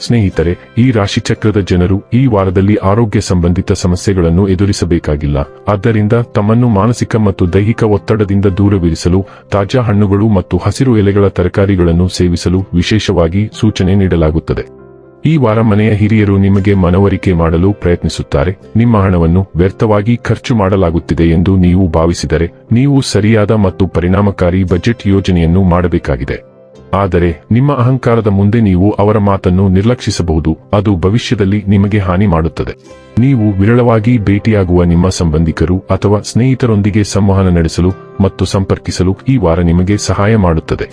ಸ್ನೇಹಿತರೆ, ಈ ರಾಶಿಚಕ್ರದ ಜನರು ಈ ವಾರದಲ್ಲಿ ಆರೋಗ್ಯ ಸಂಬಂಧಿತ ಸಮಸ್ಯೆಗಳನ್ನು ಎದುರಿಸಬೇಕಾಗಿಲ್ಲ. ಆದ್ದರಿಂದ ತಮ್ಮನ್ನು ಮಾನಸಿಕ ಮತ್ತು ದೈಹಿಕ ಒತ್ತಡದಿಂದ ದೂರವಿರಿಸಲು, ತಾಜಾ ಹಣ್ಣುಗಳು ಮತ್ತು ಹಸಿರು ಎಲೆಗಳ ತರಕಾರಿಗಳನ್ನು ಸೇವಿಸಲು ವಿಶೇಷವಾಗಿ ಸೂಚನೆ ನೀಡಲಾಗುತ್ತದೆ. ಈ ವಾರ ಮನೆಯ ಹಿರಿಯರು ನಿಮಗೆ ಮನವರಿಕೆ ಮಾಡಲು ಪ್ರಯತ್ನಿಸುತ್ತಾರೆ. ನಿಮ್ಮ ಹಣವನ್ನು ವ್ಯರ್ಥವಾಗಿ ಖರ್ಚು ಮಾಡಲಾಗುತ್ತಿದೆ ಎಂದು ನೀವು ಭಾವಿಸಿದರೆ, ನೀವು ಸರಿಯಾದ ಮತ್ತು ಪರಿಣಾಮಕಾರಿ ಬಜೆಟ್ ಯೋಜನೆಯನ್ನು ಮಾಡಬೇಕಾಗಿದೆ. ಆದರೆ ನಿಮ್ಮ ಅಹಂಕಾರದ ಮುಂದೆ ನೀವು ಅವರ ಮಾತನ್ನು ನಿರ್ಲಕ್ಷಿಸಬಹುದು, ಅದು ಭವಿಷ್ಯದಲ್ಲಿ ನಿಮಗೆ ಹಾನಿ ಮಾಡುತ್ತದೆ. ನೀವು ವಿರಳವಾಗಿ ಭೇಟಿಯಾಗುವ ನಿಮ್ಮ ಸಂಬಂಧಿಕರು ಅಥವಾ ಸ್ನೇಹಿತರೊಂದಿಗೆ ಸಂವಹನ ನಡೆಸಲು ಮತ್ತು ಸಂಪರ್ಕಿಸಲು ಈ ವಾರ ನಿಮಗೆ ಸಹಾಯ ಮಾಡುತ್ತದೆ.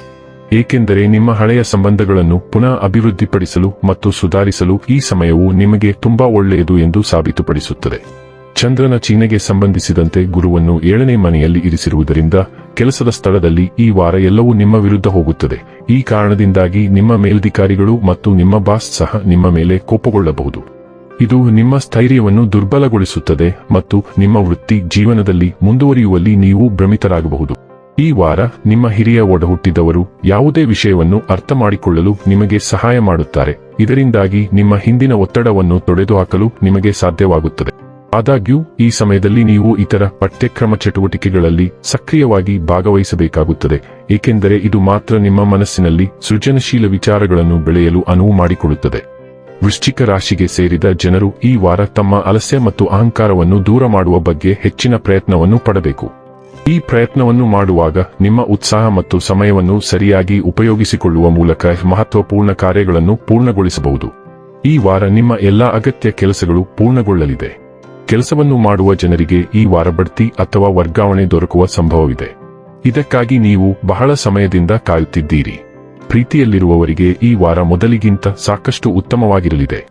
ಏಕೆಂದರೆ ನಿಮ್ಮ ಹಳೆಯ ಸಂಬಂಧಗಳನ್ನು ಪುನಃ ಅಭಿವೃದ್ಧಿಪಡಿಸಲು ಮತ್ತು ಸುಧಾರಿಸಲು ಈ ಸಮಯವು ನಿಮಗೆ ತುಂಬಾ ಒಳ್ಳೆಯದು ಎಂದು ಸಾಬೀತುಪಡಿಸುತ್ತದೆ. ಚಂದ್ರನ ಚೀನೆಗೆ ಸಂಬಂಧಿಸಿದಂತೆ ಗುರುವನ್ನು ಏಳನೇ ಮನೆಯಲ್ಲಿ ಇರಿಸಿರುವುದರಿಂದ ಕೆಲಸದ ಸ್ಥಳದಲ್ಲಿ ಈ ವಾರ ಎಲ್ಲವೂ ನಿಮ್ಮ ವಿರುದ್ಧ ಹೋಗುತ್ತದೆ. ಈ ಕಾರಣದಿಂದಾಗಿ ನಿಮ್ಮ ಮೇಲಧಿಕಾರಿಗಳು ಮತ್ತು ನಿಮ್ಮ ಬಾಸ್ ಸಹ ನಿಮ್ಮ ಮೇಲೆ ಕೋಪಗೊಳ್ಳಬಹುದು. ಇದು ನಿಮ್ಮ ಸ್ಥೈರ್ಯವನ್ನು ದುರ್ಬಲಗೊಳಿಸುತ್ತದೆ ಮತ್ತು ನಿಮ್ಮ ವೃತ್ತಿ ಜೀವನದಲ್ಲಿ ಮುಂದುವರಿಯುವಲ್ಲಿ ನೀವು ಭ್ರಮಿತರಾಗಬಹುದು. ಈ ವಾರ ನಿಮ್ಮ ಹಿರಿಯ ಒಡಹುಟ್ಟಿದವರು ಯಾವುದೇ ವಿಷಯವನ್ನು ಅರ್ಥ ಮಾಡಿಕೊಳ್ಳಲು ನಿಮಗೆ ಸಹಾಯ ಮಾಡುತ್ತಾರೆ. ಇದರಿಂದಾಗಿ ನಿಮ್ಮ ಹಿಂದಿನ ಒತ್ತಡವನ್ನು ತೊಡೆದುಹಾಕಲು ನಿಮಗೆ ಸಾಧ್ಯವಾಗುತ್ತದೆ. ಆದಾಗ್ಯೂ, ಈ ಸಮಯದಲ್ಲಿ ನೀವು ಇತರ ಪಠ್ಯಕ್ರಮ ಚಟುವಟಿಕೆಗಳಲ್ಲಿ ಸಕ್ರಿಯವಾಗಿ ಭಾಗವಹಿಸಬೇಕಾಗುತ್ತದೆ, ಏಕೆಂದರೆ ಇದು ಮಾತ್ರ ನಿಮ್ಮ ಮನಸ್ಸಿನಲ್ಲಿ ಸೃಜನಶೀಲ ವಿಚಾರಗಳನ್ನು ಬೆಳೆಯಲು ಅನುವು ಮಾಡಿಕೊಡುತ್ತದೆ. ವೃಶ್ಚಿಕ ರಾಶಿಗೆ ಸೇರಿದ ಜನರು ಈ ವಾರ ತಮ್ಮ ಅಲಸ್ಯ ಮತ್ತು ಅಹಂಕಾರವನ್ನು ದೂರ ಮಾಡುವ ಬಗ್ಗೆ ಹೆಚ್ಚಿನ ಪ್ರಯತ್ನವನ್ನು ಪಡಬೇಕು. ಈ ಪ್ರಯತ್ನವನ್ನು ಮಾಡುವಾಗ ನಿಮ್ಮ ಉತ್ಸಾಹ ಮತ್ತು ಸಮಯವನ್ನು ಸರಿಯಾಗಿ ಉಪಯೋಗಿಸಿಕೊಳ್ಳುವ ಮೂಲಕ ಮಹತ್ವಪೂರ್ಣ ಕಾರ್ಯಗಳನ್ನು ಪೂರ್ಣಗೊಳಿಸಬಹುದು. ಈ ವಾರ ನಿಮ್ಮ ಎಲ್ಲಾ ಅಗತ್ಯ ಕೆಲಸಗಳು ಪೂರ್ಣಗೊಳ್ಳಲಿದೆ. ಕೆಲಸವನ್ನು ಮಾಡುವ ಜನರಿಗೆ ಈ ವಾರ ಬಡ್ತಿ ಅಥವಾ ವರ್ಗಾವಣೆ ದೊರಕುವ ಸಂಭವವಿದೆ. ಇದಕ್ಕಾಗಿ ನೀವು ಬಹಳ ಸಮಯದಿಂದ ಕಾಯುತ್ತಿದ್ದೀರಿ. ಪ್ರೀತಿಯಲ್ಲಿರುವವರಿಗೆ ಈ ವಾರ ಮೊದಲಿಗಿಂತ ಸಾಕಷ್ಟು ಉತ್ತಮವಾಗಿರಲಿದೆ.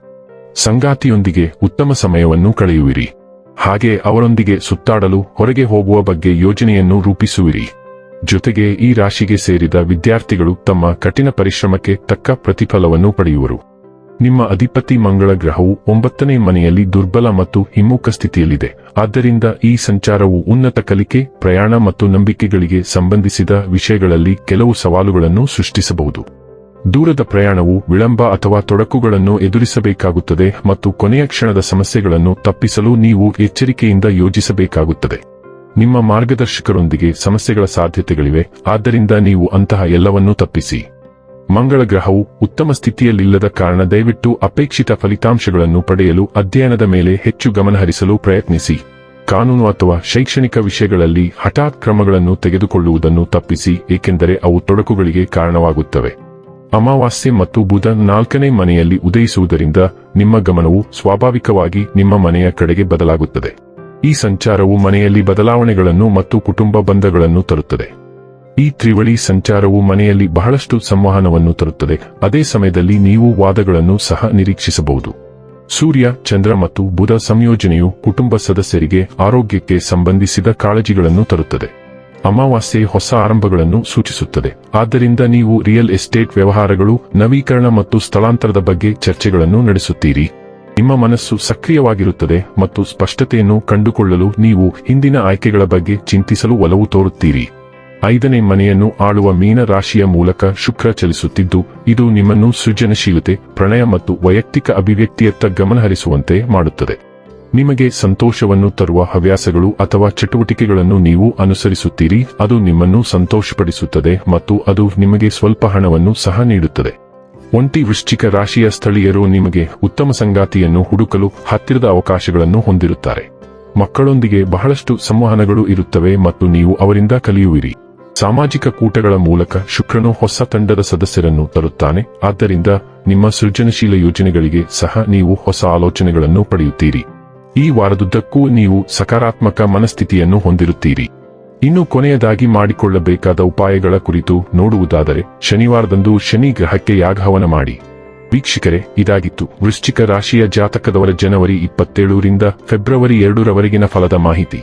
ಸಂಗಾತಿಯೊಂದಿಗೆ ಉತ್ತಮ ಸಮಯವನ್ನು ಕಳೆಯುವಿರಿ. ಹಾಗೆ ಅವರೊಂದಿಗೆ ಸುತ್ತಾಡಲು ಹೊರಗೆ ಹೋಗುವ ಬಗ್ಗೆ ಯೋಜನೆಯನ್ನು ರೂಪಿಸುವಿರಿ. ಜೊತೆಗೆ ಈ ರಾಶಿಗೆ ಸೇರಿದ ವಿದ್ಯಾರ್ಥಿಗಳು ತಮ್ಮ ಕಠಿಣ ಪರಿಶ್ರಮಕ್ಕೆ ತಕ್ಕ ಪ್ರತಿಫಲವನ್ನು ಪಡೆಯುವರು. ನಿಮ್ಮ ಅಧಿಪತಿ ಮಂಗಳ ಗ್ರಹವು ಒಂಬತ್ತನೇ ಮನೆಯಲ್ಲಿ ದುರ್ಬಲ ಮತ್ತು ಹಿಮ್ಮುಖ ಸ್ಥಿತಿಯಲ್ಲಿದೆ. ಆದ್ದರಿಂದ ಈ ಸಂಚಾರವು ಉನ್ನತ ಕಲಿಕೆ, ಪ್ರಯಾಣ ಮತ್ತು ನಂಬಿಕೆಗಳಿಗೆ ಸಂಬಂಧಿಸಿದ ವಿಷಯಗಳಲ್ಲಿ ಕೆಲವು ಸವಾಲುಗಳನ್ನು ಸೃಷ್ಟಿಸಬಹುದು. ದೂರದ ಪ್ರಯಾಣವು ವಿಳಂಬ ಅಥವಾ ತೊಡಕುಗಳನ್ನು ಎದುರಿಸಬೇಕಾಗುತ್ತದೆ ಮತ್ತು ಕೊನೆಯ ಕ್ಷಣದ ಸಮಸ್ಯೆಗಳನ್ನು ತಪ್ಪಿಸಲು ನೀವು ಎಚ್ಚರಿಕೆಯಿಂದ ಯೋಜಿಸಬೇಕಾಗುತ್ತದೆ. ನಿಮ್ಮ ಮಾರ್ಗದರ್ಶಕರೊಂದಿಗೆ ಸಮಸ್ಯೆಗಳ ಸಾಧ್ಯತೆಗಳಿವೆ, ಆದ್ದರಿಂದ ನೀವು ಅಂತಹ ಎಲ್ಲವನ್ನೂ ತಪ್ಪಿಸಿ. ಮಂಗಳ ಗ್ರಹವು ಉತ್ತಮ ಸ್ಥಿತಿಯಲ್ಲಿಲ್ಲದ ಕಾರಣ ದಯವಿಟ್ಟು ಅಪೇಕ್ಷಿತ ಫಲಿತಾಂಶಗಳನ್ನು ಪಡೆಯಲು ಅಧ್ಯಯನದ ಮೇಲೆ ಹೆಚ್ಚು ಗಮನಹರಿಸಲು ಪ್ರಯತ್ನಿಸಿ. ಕಾನೂನು ಅಥವಾ ಶೈಕ್ಷಣಿಕ ವಿಷಯಗಳಲ್ಲಿ ಹಠಾತ್ ಕ್ರಮಗಳನ್ನು ತೆಗೆದುಕೊಳ್ಳುವುದನ್ನು ತಪ್ಪಿಸಿ, ಏಕೆಂದರೆ ಅವು ತೊಡಕುಗಳಿಗೆ ಕಾರಣವಾಗುತ್ತವೆ. ಅಮಾವಾಸ್ಯೆ ಮತ್ತು ಬುಧ ನಾಲ್ಕನೇ ಮನೆಯಲ್ಲಿ ಉದಯಿಸುವುದರಿಂದ ನಿಮ್ಮ ಗಮನವು ಸ್ವಾಭಾವಿಕವಾಗಿ ನಿಮ್ಮ ಮನೆಯ ಕಡೆಗೆ ಬದಲಾಗುತ್ತದೆ. ಈ ಸಂಚಾರವು ಮನೆಯಲ್ಲಿ ಬದಲಾವಣೆಗಳನ್ನು ಮತ್ತು ಕುಟುಂಬ ಬಂಧಗಳನ್ನು ತರುತ್ತದೆ. ಈ ತ್ರಿವಳಿ ಸಂಚಾರವು ಮನೆಯಲ್ಲಿ ಬಹಳಷ್ಟು ಸಂವಹನವನ್ನು ತರುತ್ತದೆ. ಅದೇ ಸಮಯದಲ್ಲಿ ನೀವು ವಾದಗಳನ್ನು ಸಹ ನಿರೀಕ್ಷಿಸಬಹುದು. ಸೂರ್ಯ, ಚಂದ್ರ ಮತ್ತು ಬುಧ ಸಂಯೋಜನೆಯು ಕುಟುಂಬ ಸದಸ್ಯರಿಗೆ ಆರೋಗ್ಯಕ್ಕೆ ಸಂಬಂಧಿಸಿದ ಕಾಳಜಿಗಳನ್ನು ತರುತ್ತದೆ. ಅಮಾವಾಸ್ಯೆ ಹೊಸ ಆರಂಭಗಳನ್ನು ಸೂಚಿಸುತ್ತದೆ. ಆದ್ದರಿಂದ ನೀವು ರಿಯಲ್ ಎಸ್ಟೇಟ್ ವ್ಯವಹಾರಗಳು, ನವೀಕರಣ ಮತ್ತು ಸ್ಥಳಾಂತರದ ಬಗ್ಗೆ ಚರ್ಚೆಗಳನ್ನು ನಡೆಸುತ್ತೀರಿ. ನಿಮ್ಮ ಮನಸ್ಸು ಸಕ್ರಿಯವಾಗಿರುತ್ತದೆ ಮತ್ತು ಸ್ಪಷ್ಟತೆಯನ್ನು ಕಂಡುಕೊಳ್ಳಲು ನೀವು ಹಿಂದಿನ ಆಯ್ಕೆಗಳ ಬಗ್ಗೆ ಚಿಂತಿಸಲು ಒಲವು ತೋರುತ್ತೀರಿ. ಐದನೇ ಮನೆಯನ್ನು ಆಳುವ ಮೀನ ರಾಶಿಯ ಮೂಲಕ ಶುಕ್ರ ಚಲಿಸುತ್ತಿದ್ದು, ಇದು ನಿಮ್ಮನ್ನು ಸೃಜನಶೀಲತೆ, ಪ್ರಣಯ ಮತ್ತು ವೈಯಕ್ತಿಕ ಅಭಿವ್ಯಕ್ತಿಯತ್ತ ಗಮನಹರಿಸುವಂತೆ ಮಾಡುತ್ತದೆ. ನಿಮಗೆ ಸಂತೋಷವನ್ನು ತರುವ ಹವ್ಯಾಸಗಳು ಅಥವಾ ಚಟುವಟಿಕೆಗಳನ್ನು ನೀವು ಅನುಸರಿಸುತ್ತೀರಿ, ಅದು ನಿಮ್ಮನ್ನು ಸಂತೋಷಪಡಿಸುತ್ತದೆ ಮತ್ತು ಅದು ನಿಮಗೆ ಸ್ವಲ್ಪ ಹಣವನ್ನು ಸಹ ನೀಡುತ್ತದೆ. ಒಂಟಿ ವೃಶ್ಚಿಕ ರಾಶಿಯ ಸ್ಥಳೀಯರು ನಿಮಗೆ ಉತ್ತಮ ಸಂಗಾತಿಯನ್ನು ಹುಡುಕಲು ಹತ್ತಿರದ ಅವಕಾಶಗಳನ್ನು ಹೊಂದಿರುತ್ತಾರೆ. ಮಕ್ಕಳೊಂದಿಗೆ ಬಹಳಷ್ಟು ಸಂವಹನಗಳು ಇರುತ್ತವೆ ಮತ್ತು ನೀವು ಅವರಿಂದ ಕಲಿಯುವಿರಿ. ಸಾಮಾಜಿಕ ಕೂಟಗಳ ಮೂಲಕ ಶುಕ್ರನು ಹೊಸ ತಂಡದ ಸದಸ್ಯರನ್ನು ತರುತ್ತಾನೆ. ಆದ್ದರಿಂದ ನಿಮ್ಮ ಸೃಜನಶೀಲ ಯೋಜನೆಗಳಿಗೆ ಸಹ ನೀವು ಹೊಸ ಆಲೋಚನೆಗಳನ್ನು ಪಡೆಯುತ್ತೀರಿ. ಈ ವಾರದುದ್ದಕ್ಕೂ ನೀವು ಸಕಾರಾತ್ಮಕ ಮನಸ್ಥಿತಿಯನ್ನು ಹೊಂದಿರುತ್ತೀರಿ. ಇನ್ನು ಕೊನೆಯದಾಗಿ ಮಾಡಿಕೊಳ್ಳಬೇಕಾದ ಉಪಾಯಗಳ ಕುರಿತು ನೋಡುವುದಾದರೆ, ಶನಿವಾರದಂದು ಶನಿ ಗ್ರಹಕ್ಕೆ ಯಾಗಹವನ ಮಾಡಿ. ವೀಕ್ಷಕರೇ, ಇದಾಗಿತ್ತು. ವೃಶ್ಚಿಕ ರಾಶಿಯ ಜಾತಕದವರ ಜನವರಿ ಇಪ್ಪತ್ತೇಳರಿಂದ ಫೆಬ್ರವರಿ ಎರಡರವರೆಗಿನ ಫಲದ ಮಾಹಿತಿ.